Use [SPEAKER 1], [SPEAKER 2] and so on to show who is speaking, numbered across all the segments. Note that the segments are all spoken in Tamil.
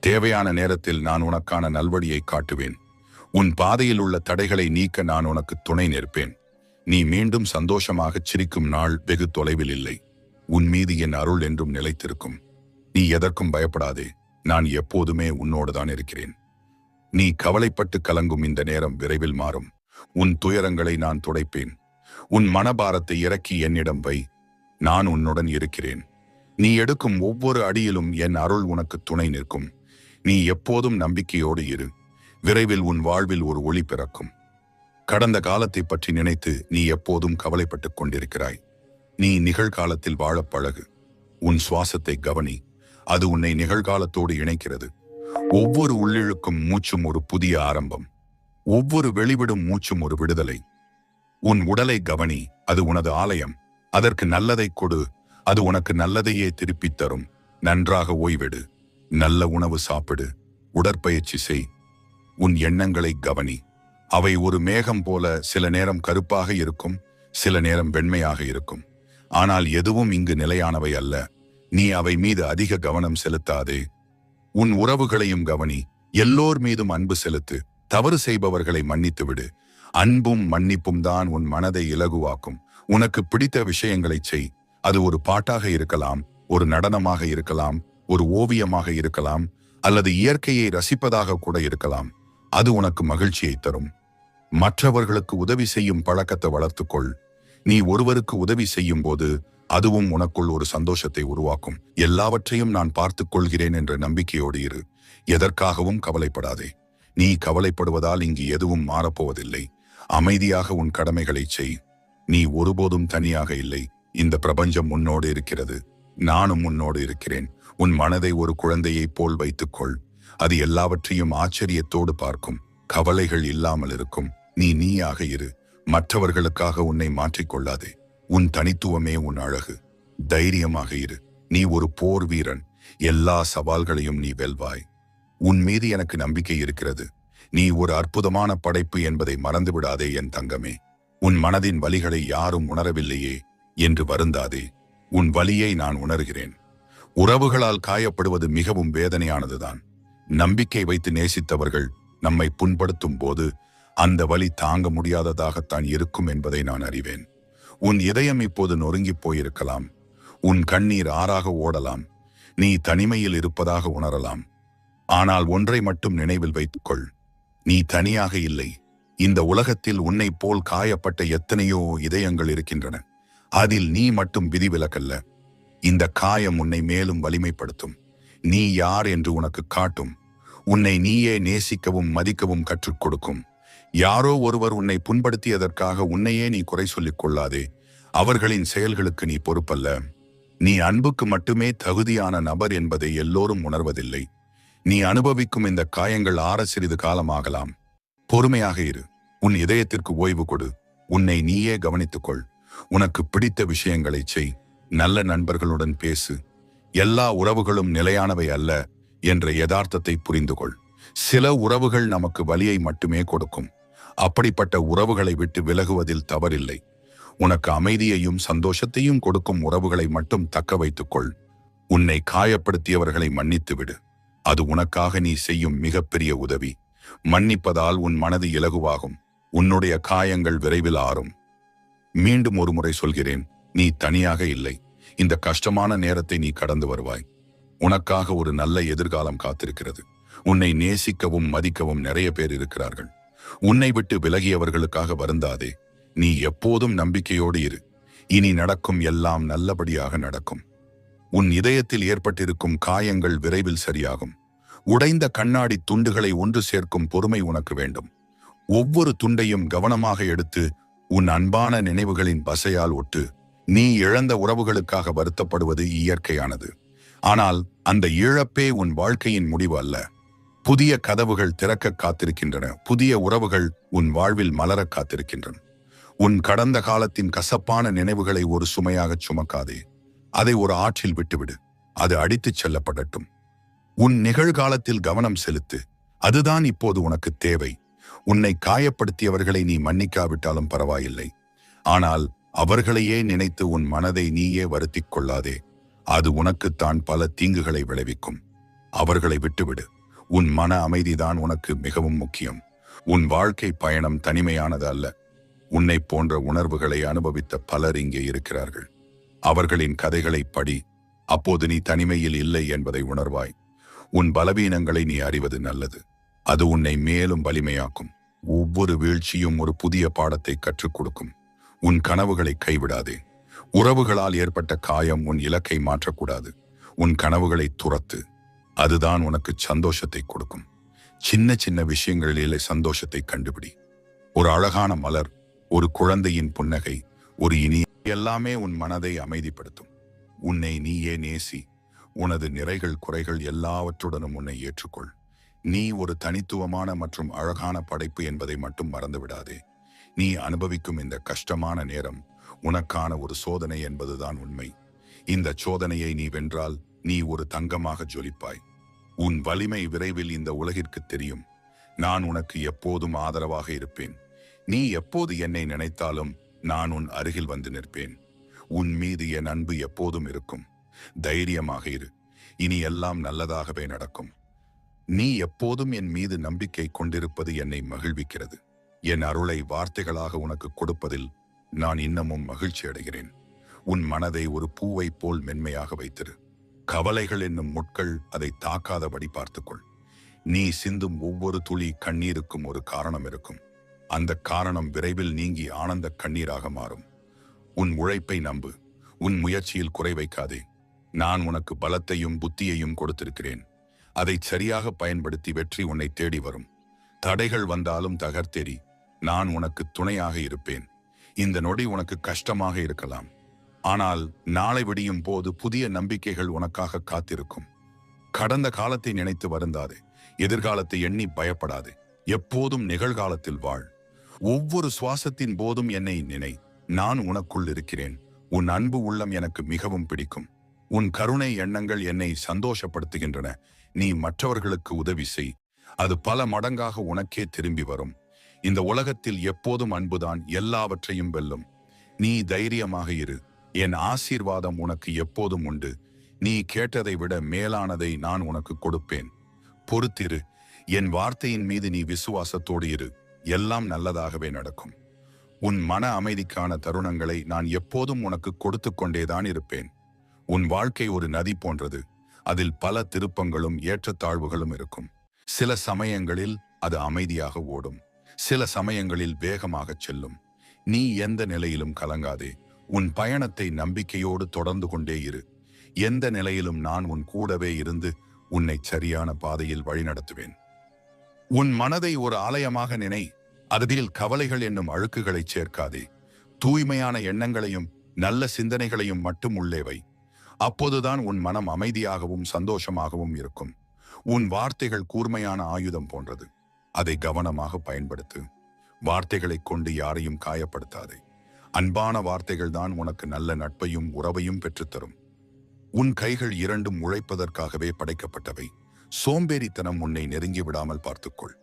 [SPEAKER 1] தேவையான நேரத்தில் நான் உனக்கான நல்வழியை காட்டுவேன். உன் பாதையில் உள்ள தடைகளை நீக்க நான் உனக்கு துணை நிற்பேன். நீ மீண்டும் சந்தோஷமாகச் சிரிக்கும் நாள் வெகு தொலைவில் இல்லை. உன் மீது என் அருள் என்றும் நிலைத்திருக்கும். நீ எதற்கும் பயப்படாதே. நான் எப்போதுமே உன்னோடுதான் இருக்கிறேன். நீ கவலைப்பட்டு கலங்கும் இந்த நேரம் விரைவில் மாறும். உன் துயரங்களை நான் துடைப்பேன். உன் மனபாரத்தை இறக்கி என்னிடம் வை. நான் உன்னுடன் இருக்கிறேன். நீ எடுக்கும் ஒவ்வொரு அடியிலும் என் அருள் உனக்கு துணை நிற்கும். நீ எப்போதும் நம்பிக்கையோடு இரு. விரைவில் உன் வாழ்வில் ஒரு ஒளி பிறக்கும். கடந்த காலத்தை பற்றி நினைத்து நீ எப்போதும் கவலைப்பட்டுக் கொண்டிருக்கிறாய். நீ நிகழ்காலத்தில் வாழப் பழகு. உன் சுவாசத்தை கவனி. அது உன்னை நிகழ்காலத்தோடு இணைக்கிறது. ஒவ்வொரு உள்ளிழுக்கும் மூச்சும் ஒரு புதிய ஆரம்பம். ஒவ்வொரு வெளிவிடும் மூச்சும் ஒரு விடுதலை. உன் உடலை கவனி. அது உனது ஆலயம். அதற்கு நல்லதை கொடு. அது உனக்கு நல்லதையே திருப்பித் தரும். நன்றாக ஓய்வெடு. நல்ல உணவு சாப்பிடு உடற்பயிற்சி செய். உன் எண்ணங்களை கவனி. அவை ஒரு மேகம் போல சில நேரம் கருப்பாக இருக்கும் சில நேரம் வெண்மையாக இருக்கும். ஆனால் எதுவும் இங்கு நிலையானவை அல்ல. நீ அவை மீது அதிக கவனம் செலுத்தாதே. உன் உறவுகளையும் கவனி. எல்லோர் மீதும் அன்பு செலுத்து. தவறு செய்பவர்களை மன்னித்து விடு. அன்பும் மன்னிப்பும் தான் உன் மனதை இலகுவாக்கும். உனக்கு பிடித்த விஷயங்களை செய். அது ஒரு பாட்டாக இருக்கலாம் ஒரு நடனமாக இருக்கலாம் ஒரு ஓவியமாக இருக்கலாம் அல்லது இயற்கையை ரசிப்பதாக கூட இருக்கலாம். அது உனக்கு மகிழ்ச்சியை தரும். மற்றவர்களுக்கு உதவி செய்யும் பழக்கத்தை வளர்த்துக்கொள். நீ ஒருவருக்கு உதவி செய்யும் போது அதுவும் உனக்குள் ஒரு சந்தோஷத்தை உருவாக்கும். எல்லாவற்றையும் நான் பார்த்துக் கொள்கிறேன் என்ற நம்பிக்கையோடு இரு. எதற்காகவும் கவலைப்படாதே. நீ கவலைப்படுவதால் இங்கு எதுவும் மாறப்போவதில்லை. அமைதியாக உன் கடமைகளை செய். நீ ஒருபோதும் தனியாக இல்லை. இந்த பிரபஞ்சம் உன்னோடு இருக்கிறது. நானும் உன்னோடு இருக்கிறேன். உன் மனதை ஒரு குழந்தையைப் போல் வைத்துக்கொள். அது எல்லாவற்றையும் ஆச்சரியத்தோடு பார்க்கும். கவலைகள் இல்லாமல் இருக்கும். நீ நீயாக இரு. மற்றவர்களுக்காக உன்னை மாற்றிக்கொள்ளாதே உன் தனித்துவமே உன் அழகு. தைரியமாக இரு. நீ ஒரு போர் வீரன். எல்லா சவால்களையும் நீ வெல்வாய். உன் மீது எனக்கு நம்பிக்கை இருக்கிறது. நீ ஒரு அற்புதமான படைப்பு என்பதை மறந்துவிடாதே என் தங்கமே. உன் மனதின் வலிகளை யாரும் உணரவில்லையே என்று வருந்தாதே. உன் வலியை நான் உணர்கிறேன். உறவுகளால் காயப்படுவது மிகவும் வேதனையானதுதான். நம்பிக்கை வைத்து நேசித்தவர்கள் நம்மை புண்படுத்தும் போது அந்த வழி தாங்க முடியாததாகத்தான் இருக்கும் என்பதை நான் அறிவேன். உன் இதயம் இப்போது நொறுங்கிப் போயிருக்கலாம். உன் கண்ணீர் ஆறாக ஓடலாம். நீ தனிமையில் இருப்பதாக உணரலாம். ஆனால் ஒன்றை மட்டும் நினைவில் வைத்துக்கொள். நீ தனியாக இல்லை. இந்த உலகத்தில் உன்னைப் போல் காயப்பட்ட எத்தனையோ இதயங்கள் இருக்கின்றன. அதில் நீ மட்டும் விதிவிலக்கல்ல. இந்த காயம் உன்னை மேலும் வலிமைப்படுத்தும். நீ யார் என்று உனக்கு காட்டும். உன்னை நீயே நேசிக்கவும் மதிக்கவும் கற்றுக் கொடுக்கும். யாரோ ஒருவர் உன்னை புண்படுத்தியதற்காக உன்னையே நீ குறை சொல்லிக் கொள்ளாதே. அவர்களின் செயல்களுக்கு நீ பொறுப்பல்ல. நீ அன்புக்கு மட்டுமே தகுதியான நபர் என்பதை எல்லோரும் உணர்வதில்லை. நீ அனுபவிக்கும் இந்த காயங்கள் ஆற சிறிது காலமாகலாம். பொறுமையாக இரு. உன் இதயத்திற்கு ஓய்வு கொடு. உன்னை நீயே கவனித்துக்கொள். உனக்கு பிடித்த விஷயங்களைச் செய். நல்ல நண்பர்களுடன் பேசு. எல்லா உறவுகளும் நிலையானவை அல்ல என்ற யதார்த்தத்தை புரிந்து கொள் சில உறவுகள் நமக்கு வலியை மட்டுமே கொடுக்கும். அப்படிப்பட்ட உறவுகளை விட்டு விலகுவதில் தவறில்லை. உனக்கு அமைதியையும் சந்தோஷத்தையும் கொடுக்கும் உறவுகளை மட்டும் தக்க வைத்துக்கொள். உன்னை காயப்படுத்தியவர்களை மன்னித்து விடு. அது உனக்காக நீ செய்யும் மிகப்பெரிய உதவி. மன்னிப்பதால் உன் மனது இலகுவாகும். உன்னுடைய காயங்கள் விரைவில் ஆறும். மீண்டும் ஒரு முறை சொல்கிறேன். நீ தனியாக இல்லை. இந்த கஷ்டமான நேரத்தை நீ கடந்து வருவாய். உனக்காக ஒரு நல்ல எதிர்காலம் காத்திருக்கிறது. உன்னை நேசிக்கவும் மதிக்கவும் நிறைய பேர் இருக்கிறார்கள். உன்னை விட்டு விலகியவர்களுக்காக வருந்தாதே. நீ எப்போதும் நம்பிக்கையோடு இரு. இனி நடக்கும் எல்லாம் நல்லபடியாக நடக்கும். உன் இதயத்தில் ஏற்பட்டிருக்கும் காயங்கள் விரைவில் சரியாகும். உடைந்த கண்ணாடி துண்டுகளை ஒன்று சேர்க்கும் பொறுமை உனக்கு வேண்டும். ஒவ்வொரு துண்டையும் கவனமாக எடுத்து உன் அன்பான நினைவுகளின் பசையால் ஒட்டு நீ இழந்த உறவுகளுக்காக வருத்தப்படுவது இயற்கையானது. ஆனால் அந்த இழப்பே உன் வாழ்க்கையின் முடிவு அல்ல. புதிய கதவுகள் திறக்க காத்திருக்கின்றன. புதிய உறவுகள் உன் வாழ்வில் மலர காத்திருக்கின்றன. உன் கடந்த காலத்தின் கசப்பான நினைவுகளை ஒரு சுமையாகச் சுமக்காதே. அதை ஒரு ஆற்றில் விட்டுவிடு. அது அடித்துச் செல்லப்படட்டும். உன் நிகழ்காலத்தில் கவனம் செலுத்து. அதுதான் இப்போது உனக்கு தேவை. உன்னை காயப்படுத்தியவர்களை நீ மன்னிக்காவிட்டாலும் பரவாயில்லை. ஆனால் அவர்களையே நினைத்து உன் மனதை நீயே வருத்திக் கொள்ளாதே அது உனக்குத்தான் பல தீங்குகளை விளைவிக்கும். அவர்களை விட்டுவிடு. உன் மன அமைதிதான் உனக்கு மிகவும் முக்கியம். உன் வாழ்க்கை பயணம் தனிமையானது அல்ல. உன்னைப் போன்ற உணர்வுகளை அனுபவித்த பலர் இங்கே இருக்கிறார்கள். அவர்களின் கதைகளை படி அப்போது நீ தனிமையில் இல்லை என்பதை உணர்வாய். உன் பலவீனங்களை நீ அறிவது நல்லது. அது உன்னை மேலும் வலிமையாக்கும். ஒவ்வொரு வீழ்ச்சியும் ஒரு புதிய பாடத்தை கற்றுக் கொடுக்கும். உன் கனவுகளை கைவிடாதே. உறவுகளால் ஏற்பட்ட காயம் உன் இலக்கை மாற்றக்கூடாது. உன் கனவுகளை துரத்து. அதுதான் உனக்கு சந்தோஷத்தை கொடுக்கும். சின்ன சின்ன விஷயங்களிலே சந்தோஷத்தை கண்டுபிடி. ஒரு அழகான மலர் ஒரு குழந்தையின் புன்னகை ஒரு இனி எல்லாமே உன் மனதை அமைதிப்படுத்தும். உன்னை நீயே நேசி. உனது நிறைகள் குறைகள் எல்லாவற்றுடனும் உன்னை ஏற்றுக்கொள். நீ ஒரு தனித்துவமான மற்றும் அழகான படைப்பு என்பதை மட்டும் மறந்துவிடாதே. நீ அனுபவிக்கும் இந்த கஷ்டமான நேரம் உனக்கான ஒரு சோதனை என்பதுதான் உண்மை. இந்த சோதனையை நீ வென்றால் நீ ஒரு தங்கமாக ஜொலிப்பாய். உன் வலிமை விரைவில் இந்த உலகிற்கு தெரியும். நான் உனக்கு எப்போதும் ஆதரவாக இருப்பேன். நீ எப்போது என்னை நினைத்தாலும் நான் உன் அருகில் வந்து நிற்பேன். உன் மீது என் அன்பு எப்போதும் இருக்கும். தைரியமாக இரு. இனி எல்லாம் நல்லதாகவே நடக்கும். நீ எப்போதும் என் மீது நம்பிக்கை கொண்டிருப்பது என்னை மகிழ்விக்கிறது. என் அருளை வார்த்தைகளாக உனக்கு கொடுப்பதில் நான் இன்னமும் மகிழ்ச்சி அடைகிறேன். உன் மனதை ஒரு பூவைப் போல் மென்மையாக வைத்திரு. கவலைகள் என்னும் முட்கள் அதை தாக்காதபடி பார்த்துக்கொள். நீ சிந்தும் ஒவ்வொரு துளி கண்ணீருக்கும் ஒரு காரணம் இருக்கும். அந்த காரணம் விரைவில் நீங்கி ஆனந்த கண்ணீராக மாறும். உன் உழைப்பை நம்பு. உன் முயற்சியில் குறை வைக்காதே. நான் உனக்கு பலத்தையும் புத்தியையும் கொடுத்திருக்கிறேன். அதை சரியாக பயன்படுத்தி வெற்றி உன்னை தேடி வரும். தடைகள் வந்தாலும் தகர்த்தெறி. நான் உனக்கு துணையாக இருப்பேன். இந்த நொடி உனக்கு கஷ்டமாக இருக்கலாம். ஆனால் நாளை விடியும் போது புதிய நம்பிக்கைகள் உனக்காக காத்திருக்கும். கடந்த காலத்தை நினைத்து வருந்தாதே. எதிர்காலத்தை எண்ணி பயப்படாதே. எப்போதும் நிகழ்காலத்தில் வாழ். ஒவ்வொரு சுவாசத்தின் போதும் என்னை நினை. நான் உனக்குள் இருக்கிறேன். உன் அன்பு உள்ளம் எனக்கு மிகவும் பிடிக்கும். உன் கருணை எண்ணங்கள் என்னை சந்தோஷப்படுத்துகின்றன. நீ மற்றவர்களுக்கு உதவி செய். அது பல மடங்காக உனக்கே திரும்பி வரும். இந்த உலகத்தில் எப்போதும் அன்புதான் எல்லாவற்றையும் வெல்லும். நீ தைரியமாக இரு. என் ஆசீர்வாதம் உனக்கு எப்போதும் உண்டு. நீ கேட்டதை விட மேலானதை நான் உனக்கு கொடுப்பேன். பொறுத்திரு. என் வார்த்தையின் மீது நீ விசுவாசத்தோடு இரு. எல்லாம் நல்லதாகவே நடக்கும். உன் மன அமைதிக்கான தருணங்களை நான் எப்போதும் உனக்கு கொடுத்து கொண்டேதான் இருப்பேன். உன் வாழ்க்கை ஒரு நதி போன்றது. அதில் பல திருப்பங்களும் ஏற்றத்தாழ்வுகளும் இருக்கும். சில சமயங்களில் அது அமைதியாக ஓடும். சில சமயங்களில் வேகமாகச் செல்லும். நீ எந்த நிலையிலும் கலங்காதே. உன் பயணத்தை நம்பிக்கையோடு தொடர்ந்து கொண்டே இரு. எந்த நிலையிலும் நான் உன் கூடவே இருந்து உன்னை சரியான பாதையில் வழிநடத்துவேன். உன் மனதை ஒரு ஆலயமாக நினை. அதில் கவலைகள் என்னும் அழுக்குகளை சேர்க்காதே. தூய்மையான எண்ணங்களையும் நல்ல சிந்தனைகளையும் மட்டும் உள்ளே வை. அப்போதுதான் உன் மனம் அமைதியாகவும் சந்தோஷமாகவும் இருக்கும். உன் வார்த்தைகள் கூர்மையான ஆயுதம் போன்றது. அதை கவனமாக பயன்படுத்து. வார்த்தைகளைக் கொண்டு யாரையும் காயப்படுத்தாதே. அன்பான வார்த்தைகள் தான் உனக்கு நல்ல நட்பையும் உறவையும் பெற்றுத்தரும். உன் கைகள் இரண்டும் உழைப்பதற்காகவே படைக்கப்பட்டவை. சோம்பேறித்தனம் உன்னை நெருங்கி விடாமல் பார்த்துக்கொள்.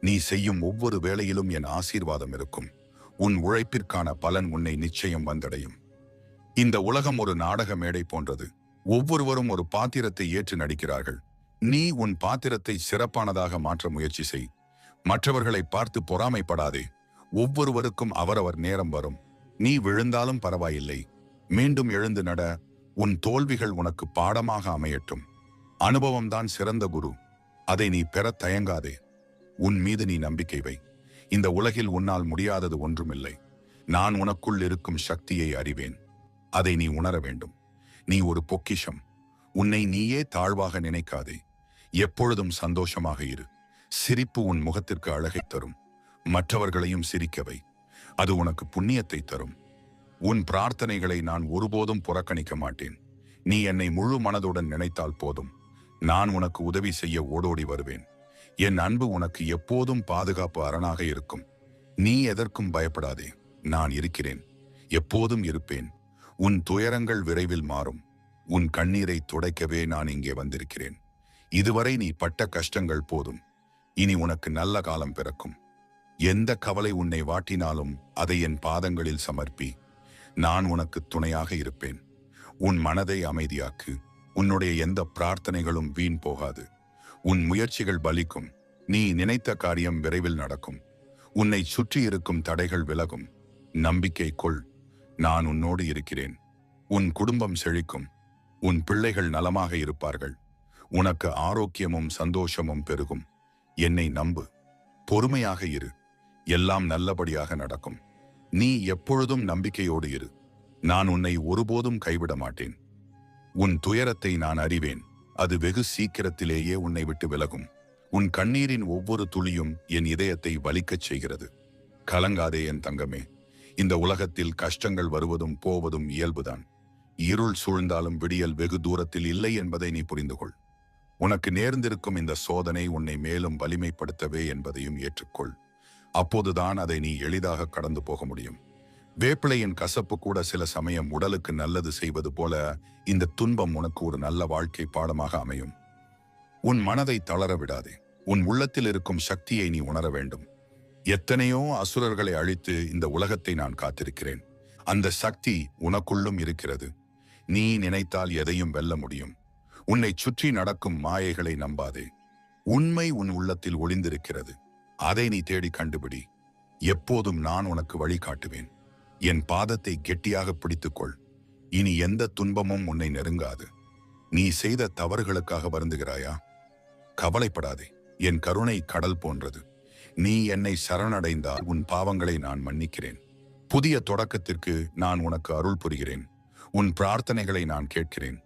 [SPEAKER 1] நீ செய்யும் ஒவ்வொரு வேளையிலும் என் ஆசீர்வாதம் இருக்கும். உன் உழைப்பிற்கான பலன் உன்னை நிச்சயம் வந்தடையும். இந்த உலகம் ஒரு நாடக மேடை போன்றது. ஒவ்வொருவரும் ஒரு பாத்திரத்தை ஏற்று நடிக்கிறார்கள். நீ உன் பாத்திரத்தை சிறப்பானதாக மாற்ற முயற்சி செய். மற்றவர்களை பார்த்து பொறாமைப்படாதே. ஒவ்வொருவருக்கும் அவரவர் நேரம் வரும். நீ விழுந்தாலும் பரவாயில்லை. மீண்டும் எழுந்து நட. உன் தோல்விகள் உனக்கு பாடமாக அமையட்டும். அனுபவம்தான் சிறந்த குரு. அதை நீ பெற தயங்காதே. உன் மீது நீ நம்பிக்கை வை. இந்த உலகில் உன்னால் முடியாதது ஒன்றுமில்லை. நான் உனக்குள் இருக்கும் சக்தியை அறிவேன். அதை நீ உணர வேண்டும். நீ ஒரு பொக்கிஷம். உன்னை நீயே தாழ்வாக நினைக்காதே. எப்பொழுதும் சந்தோஷமாக இரு. சிரிப்பு உன் முகத்திற்கு அழகை தரும். மற்றவர்களையும் சிரிக்கவை. அது உனக்கு புண்ணியத்தை தரும். உன் பிரார்த்தனைகளை நான் ஒருபோதும் புறக்கணிக்க மாட்டேன். நீ என்னை முழு மனதுடன் நினைத்தால் போதும். நான் உனக்கு உதவி செய்ய ஓடோடி வருவேன். என் அன்பு உனக்கு எப்போதும் பாதுகாப்பு அரணாக இருக்கும். நீ எதற்கும் பயப்படாதே. நான் இருக்கிறேன். எப்போதும் இருப்பேன். உன் துயரங்கள் விரைவில் மாறும். உன் கண்ணீரை துடைக்கவே நான் இங்கே வந்திருக்கிறேன். இதுவரை நீ பட்ட கஷ்டங்கள் போதும். இனி உனக்கு நல்ல காலம் பிறக்கும். எந்த கவலை உன்னை வாட்டினாலும் அதை என் பாதங்களில் சமர்ப்பி. நான் உனக்கு துணையாக இருப்பேன். உன் மனதை அமைதியாக்கு. உன்னுடைய எந்த பிரார்த்தனைகளும் வீண் போகாது. உன் முயற்சிகள் பலிக்கும். நீ நினைத்த காரியம் விரைவில் நடக்கும். உன்னை சுற்றி இருக்கும் தடைகள் விலகும். நம்பிக்கை கொள். நான் உன்னோடு இருக்கிறேன். உன் குடும்பம் செழிக்கும். உன் பிள்ளைகள் நலமாக இருப்பார்கள். உனக்கு ஆரோக்கியமும் சந்தோஷமும் பெருகும். என்னை நம்பு. பொறுமையாக இரு. எல்லாம் நல்லபடியாக நடக்கும். நீ எப்பொழுதும் நம்பிக்கையோடு இரு. நான் உன்னை ஒருபோதும் கைவிட மாட்டேன். உன் துயரத்தை நான் அறிவேன். அது வெகு சீக்கிரத்திலேயே உன்னை விட்டு விலகும். உன் கண்ணீரின் ஒவ்வொரு துளியும் என் இதயத்தை வலிக்கச் செய்கிறது. கலங்காதே என் தங்கமே. இந்த உலகத்தில் கஷ்டங்கள் வருவதும் போவதும் இயல்புதான். இருள் சூழ்ந்தாலும் விடியல் வெகு தூரத்தில் இல்லை என்பதை நீ புரிந்து கொள் உனக்கு நேர்ந்திருக்கும் இந்த சோதனை உன்னை மேலும் வலிமைப்படுத்தவே என்பதையும் ஏற்றுக்கொள். அப்போதுதான் அதை நீ எளிதாக கடந்து போக முடியும். வேப்பிலையின் கசப்பு கூட சில சமயம் உடலுக்கு நல்லது செய்வது போல இந்த துன்பம் உனக்கு ஒரு நல்ல வாழ்க்கை பாடமாக அமையும். உன் மனதை தளர விடாதே. உன் உள்ளத்தில் இருக்கும் சக்தியை நீ உணர வேண்டும். எத்தனையோ அசுரர்களை அழித்து இந்த உலகத்தை நான் காத்திருக்கிறேன். அந்த சக்தி உனக்குள்ளும் இருக்கிறது. நீ நினைத்தால் எதையும் வெல்ல முடியும். உன்னை சுற்றி நடக்கும் மாயைகளை நம்பாதே. உண்மை உன் உள்ளத்தில் ஒளிந்திருக்கிறது. அதை நீ தேடி கண்டுபிடி. எப்போதும் நான் உனக்கு வழிகாட்டுவேன் என் பாதத்தை கெட்டியாக பிடித்துக்கொள். இனி எந்த துன்பமும் உன்னை நெருங்காது. நீ செய்த தவறுகளுக்காக வருந்துகிறாயா? கவலைப்படாதே. என் கருணை கடல் போன்றது. நீ என்னை சரணடைந்தால் உன் பாவங்களை நான் மன்னிக்கிறேன். புதிய தொடக்கத்திற்கு நான் உனக்கு அருள் புரிகிறேன். உன் பிரார்த்தனைகளை நான் கேட்கிறேன்.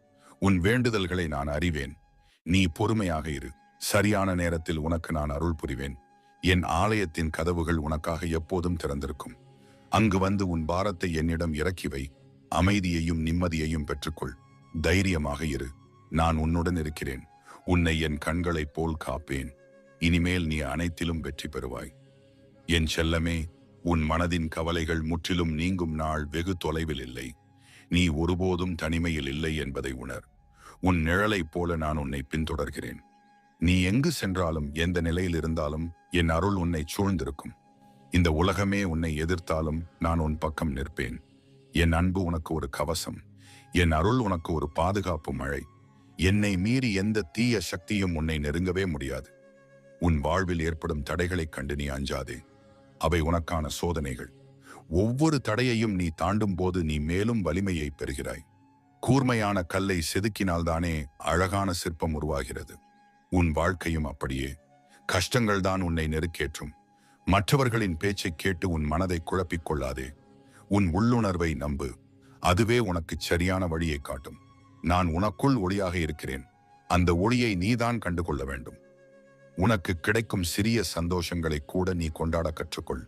[SPEAKER 1] உன் வேண்டுதல்களை நான் அறிவேன். நீ பொறுமையாக இரு. சரியான நேரத்தில் உனக்கு நான் அருள் புரிவேன். என் ஆலயத்தின் கதவுகள் உனக்காக எப்போதும் திறந்திருக்கும். அங்கு வந்து உன் பாரத்தை என்னிடம் இறக்கி வை. அமைதியையும் நிம்மதியையும் பெற்றுக்கொள். தைரியமாக இரு. நான் உன்னுடன் இருக்கிறேன். உன்னை என் கண்களைப் போல் காப்பேன். இனிமேல் நீ அனைத்திலும் வெற்றி பெறுவாய். என் செல்லமே உன் மனதின் கவலைகள் முற்றிலும் நீங்கும் நாள் வெகு தொலைவில் இல்லை. நீ ஒருபோதும் தனிமையில் இல்லை என்பதை உணர். உன் நிழலைப் போல நான் உன்னை பின்தொடர்கிறேன். நீ எங்கு சென்றாலும் எந்த நிலையில் இருந்தாலும் என் அருள் உன்னை சூழ்ந்திருக்கும். இந்த உலகமே உன்னை எதிர்த்தாலும் நான் உன் பக்கம் நிற்பேன். என் அன்பு உனக்கு ஒரு கவசம். என் அருள் உனக்கு ஒரு பாதுகாப்பு மழை. என்னை மீறி எந்த தீய சக்தியும் உன்னை நெருங்கவே முடியாது. உன் வாழ்வில் ஏற்படும் தடைகளைக் கண்டு நீ அஞ்சாதே. அவை உனக்கான சோதனைகள். ஒவ்வொரு தடையையும் நீ தாண்டும் போது நீ மேலும் வலிமையை பெறுகிறாய். கூர்மையான கல்லை செதுக்கினால்தானே அழகான சிற்பம் உருவாகிறது. உன் வாழ்க்கையும் அப்படியே. கஷ்டங்கள் தான் உன்னை நெருக்கேற்றும். மற்றவர்களின் பேச்சை கேட்டு உன் மனதை குழப்பிக் கொள்ளாதே. உன் உள்ளுணர்வை நம்பு. அதுவே உனக்கு சரியான வழியை காட்டும். நான் உனக்குள் ஒளியாக இருக்கிறேன். அந்த ஒளியை நீதான் கண்டுகொள்ள வேண்டும். உனக்கு கிடைக்கும் சிறிய சந்தோஷங்களை கூட நீ கொண்டாட கற்றுக்கொள்.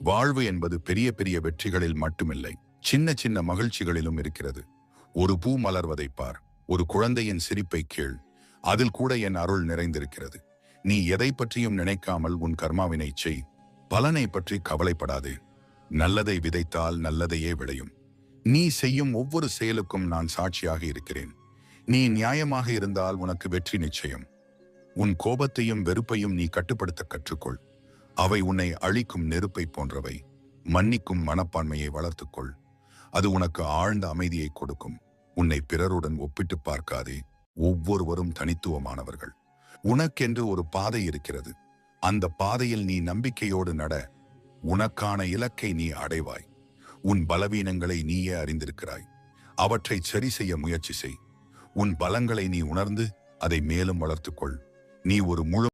[SPEAKER 1] வாழ்வு என்பது பெரிய பெரிய வெற்றிகளில் மட்டுமில்லை. சின்ன சின்ன மகிழ்ச்சிகளிலும் இருக்கிறது. ஒரு பூ மலர்வதை பார். ஒரு குழந்தையின் சிரிப்பை கேள். அதில் கூட என் அருள் நிறைந்திருக்கிறது. நீ எதை பற்றியும் நினைக்காமல் உன் கர்மாவினை செய். பலனை பற்றி கவலைப்படாதே. நல்லதை விதைத்தால் நல்லதையே விளையும். நீ செய்யும் ஒவ்வொரு செயலுக்கும் நான் சாட்சியாக இருக்கிறேன். நீ நியாயமாக இருந்தால் உனக்கு வெற்றி நிச்சயம். உன் கோபத்தையும் வெறுப்பையும் நீ கட்டுப்படுத்த கற்றுக்கொள். அவை உன்னை அழிக்கும் நெருப்பை போன்றவை. மன்னிக்கும் மனப்பான்மையை வளர்த்துக்கொள். அது உனக்கு ஆழ்ந்த அமைதியை கொடுக்கும். உன்னை பிறருடன் ஒப்பிட்டு பார்க்காதே ஒவ்வொருவரும் தனித்துவமானவர்கள். உனக்கென்று ஒரு பாதை இருக்கிறது. அந்த பாதையில் நீ நம்பிக்கையோடு நட. உனக்கான இலக்கை நீ அடைவாய். உன் பலவீனங்களை நீயே அறிந்திருக்கிறாய். அவற்றை சரி செய்ய முயற்சி செய். உன் பலங்களை நீ உணர்ந்து அதை மேலும் வளர்த்துக்கொள். நீ ஒரு முழு